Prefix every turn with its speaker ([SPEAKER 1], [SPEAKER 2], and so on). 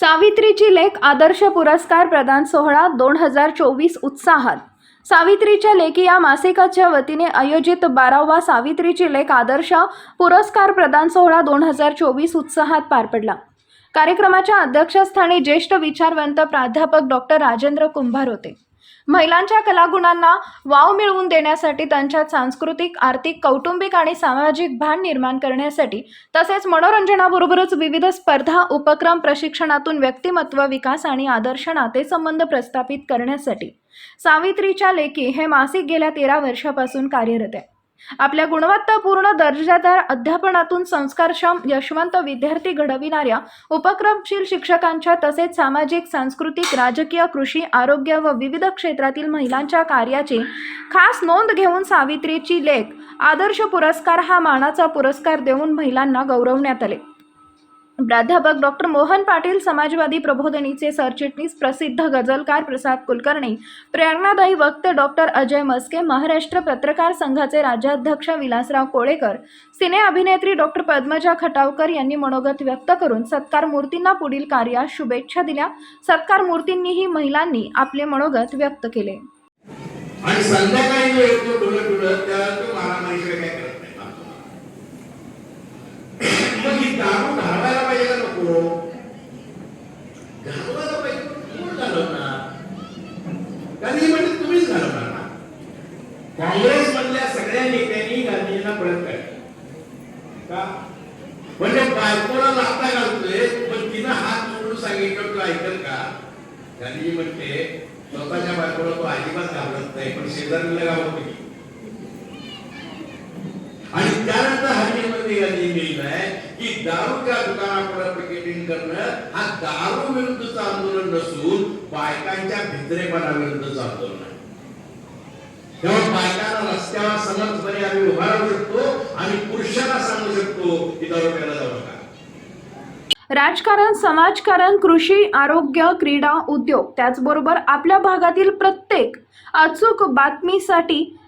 [SPEAKER 1] सावित्रीची लेख आदर्श पुरस्कार प्रदान सोहळा दोन हजार चोवीस उत्साहात. सावित्रीच्या लेखी या मासिकाच्या वतीने आयोजित बारावा सावित्रीची लेख आदर्श पुरस्कार प्रदान सोहळा दोन हजार चोवीस उत्साहात पार पडला. कार्यक्रमाच्या अध्यक्षस्थानी ज्येष्ठ विचारवंत प्राध्यापक डॉक्टर राजेंद्र कुंभार होते. महिलांच्या कलागुणांना वाव मिळवून देण्यासाठी त्यांच्यात सांस्कृतिक आर्थिक कौटुंबिक आणि सामाजिक भान निर्माण करण्यासाठी तसेच मनोरंजनाबरोबरच विविध स्पर्धा उपक्रम प्रशिक्षणातून व्यक्तिमत्व विकास आणि आदर्श नातेसंबंध प्रस्थापित करण्यासाठी. सावित्रीच्या लेखी हे मासिक गेल्या तेरा वर्षापासून कार्यरत आहे. आपल्या गुणवत्तापूर्ण दर्जेदार अध्यापनातून संस्कारक्षम यशवंत विद्यार्थी घडविणाऱ्या उपक्रमशील शिक्षकांच्या तसेच सामाजिक सांस्कृतिक राजकीय कृषी आरोग्य व विविध क्षेत्रातील महिलांच्या कार्याची खास नोंद घेऊन सावित्रीची लेख आदर्श पुरस्कार हा मानाचा पुरस्कार देऊन महिलांना गौरवण्यात आले. प्राध्यापक डॉक्टर मोहन पाटील समाजवादी प्रबोधनीचे सरचिटणीस प्रसिद्ध गझलकार प्रसाद कुलकर्णी प्रेरणादायी वक्त डॉक्टर अजय मस्के महाराष्ट्र पत्रकार संघाचे राज्याध्यक्ष विलासराव कोळेकर सिने अभिनेत्री डॉक्टर पद्मजा खटावकर यांनी मनोगत व्यक्त करून सत्कार मूर्तींना पुढील कार्यास शुभेच्छा दिल्या. सत्कार मूर्तींनीही महिलांनी आपले मनोगत व्यक्त केले.
[SPEAKER 2] गांधी म्हणजे तुम्हीच घालवणार ना. काँग्रेस मधल्या सगळ्या नेत्यांनी गांधीजींना परत काढले. का? म्हणजे बायकोला लाता घालतोय पण तिनं हात जोडून सांगितलं तू ऐकल का? गांधीजी म्हणते स्वतःच्या बायकोला तो अजिबात घाबरत नाही पण शेजारीला घाबरतो की. आणि त्यानंतर हल्लीमध्ये गांधी लिहिलंय की दारूच्या दुकानाकडे पिकेटिंग करणं हा दारू विरुद्धचं आंदोलन नसून बायकांच्या भित्रेपणा विरुद्धचं आंदोलन आहे. तेव्हा बायकांना रस्त्यावर समजपणे आम्ही उभा राहू शकतो आणि पुरुषांना सांगू शकतो की दारू प्यायला जाऊ नका
[SPEAKER 1] राजकारण समाजकारण कृषी आरोग्य क्रीडा उद्योग त्याचबरोबर आपल्या भागातील प्रत्येक अचूक बातमीसाठी